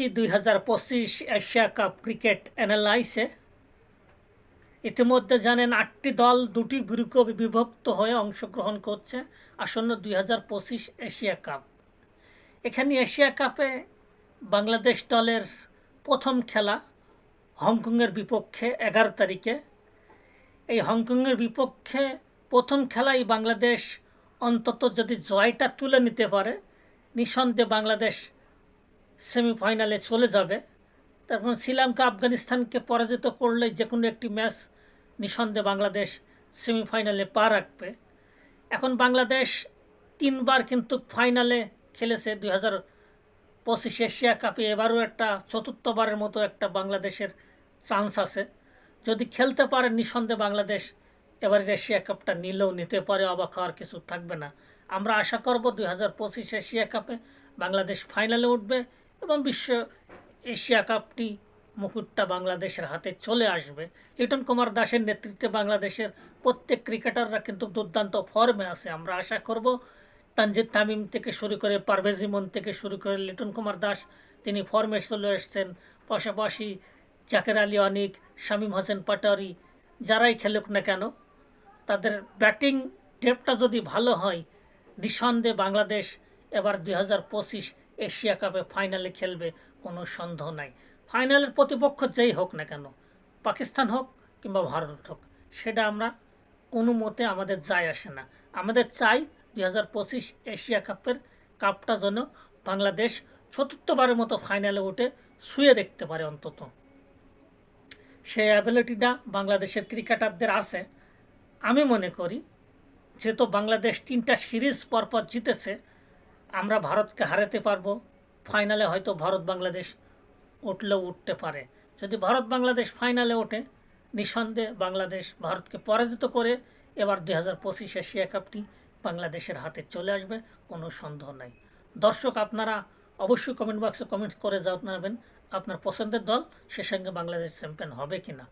আছি দুই হাজার পঁচিশ এশিয়া কাপ ক্রিকেট অ্যানালাইসে। ইতিমধ্যে জানেন আটটি দল দুটি গ্রুপে বিভক্ত হয়ে অংশগ্রহণ করছে আসন্ন দুই হাজার পঁচিশ এশিয়া কাপ। এখানে এশিয়া কাপে বাংলাদেশ দলের প্রথম খেলা হংকংয়ের বিপক্ষে এগারো তারিখে। এই হংকংয়ের বিপক্ষে প্রথম খেলায় বাংলাদেশ অন্তত যদি জয়টা তুলে নিতে পারে, নিঃসন্দেহে বাংলাদেশ সেমিফাইনালে চলে যাবে। তখন শ্রীলঙ্কা আফগানিস্তানকে পরাজিত করলে যে কোনো একটি ম্যাচ নিঃসন্দেহে বাংলাদেশ সেমিফাইনালে পা রাখবে। এখন বাংলাদেশ তিনবার কিন্তু ফাইনালে খেলেছে দুই হাজার পঁচিশ এশিয়া কাপে। এবারও একটা চতুর্থবারের মতো একটা বাংলাদেশের চান্স আছে। যদি খেলতে পারে নিঃসন্দেহে বাংলাদেশ, এবারের এশিয়া কাপটা নিলেও নিতে পারে, অবাক হওয়ার কিছু থাকবে না। আমরা আশা করব দুই হাজার পঁচিশ এশিয়া কাপে বাংলাদেশ ফাইনালে উঠবে। এবং বিশ্ব এশিয়া কাপটি মুকুটটা বাংলাদেশের হাতে চলে আসবে। লিটন কুমার দাসের নেতৃত্বে বাংলাদেশের প্রত্যেক ক্রিকেটাররা কিন্তু দুর্দান্ত ফর্মে আছে। আমরা আশা করব তানজিদ তামিম থেকে শুরু করে পারভেজ ইমন থেকে শুরু করে লিটন কুমার দাস, তিনি ফর্মে চলে এসছেন। পাশাপাশি জাকের আলী অনিক, শামীম হোসেন পাটারি যারাই খেলুক না কেন, তাদের ব্যাটিং ডেপটা যদি ভালো হয়, নিঃসন্দেহে বাংলাদেশ এবার দুই হাজার পঁচিশ এশিয়া কাপে ফাইনালে খেলবে কোনো সন্দেহ নাই। ফাইনালের প্রতিপক্ষ যেই হোক না কেন, পাকিস্তান হোক কিংবা ভারত হোক, সেটা আমরা কোনো মতে আমাদের যায় আসে না। আমাদের চাই দুই হাজার পঁচিশ এশিয়া কাপের কাপটা যেন বাংলাদেশ চতুর্থবারের মতো ফাইনালে উঠে শুয়ে দেখতে পারে অন্তত। সেই অ্যাবিলিটিটা বাংলাদেশের ক্রিকেটারদের আছে। আমি মনে করি, যেহেতু বাংলাদেশ তিনটা সিরিজ পরপর জিতেছে আমরা ভারতকে হারাতে পারব। ফাইনালে হয়তো ভারত বাংলাদেশ উঠলেও উঠতে পারে। যদি ভারত বাংলাদেশ ফাইনালে ওঠে, নিঃসন্দেহে বাংলাদেশ ভারতকে পরাজিত করে এবার দুই হাজার পঁচিশ এশিয়া কাপটি বাংলাদেশের হাতে চলে আসবে, কোনো সন্দেহ নাই। দর্শক, আপনারা অবশ্যই কমেন্ট বক্সে কমেন্টস করে জানাবেন আপনার পছন্দের দল, সে সঙ্গে বাংলাদেশ চ্যাম্পিয়ন হবে কি না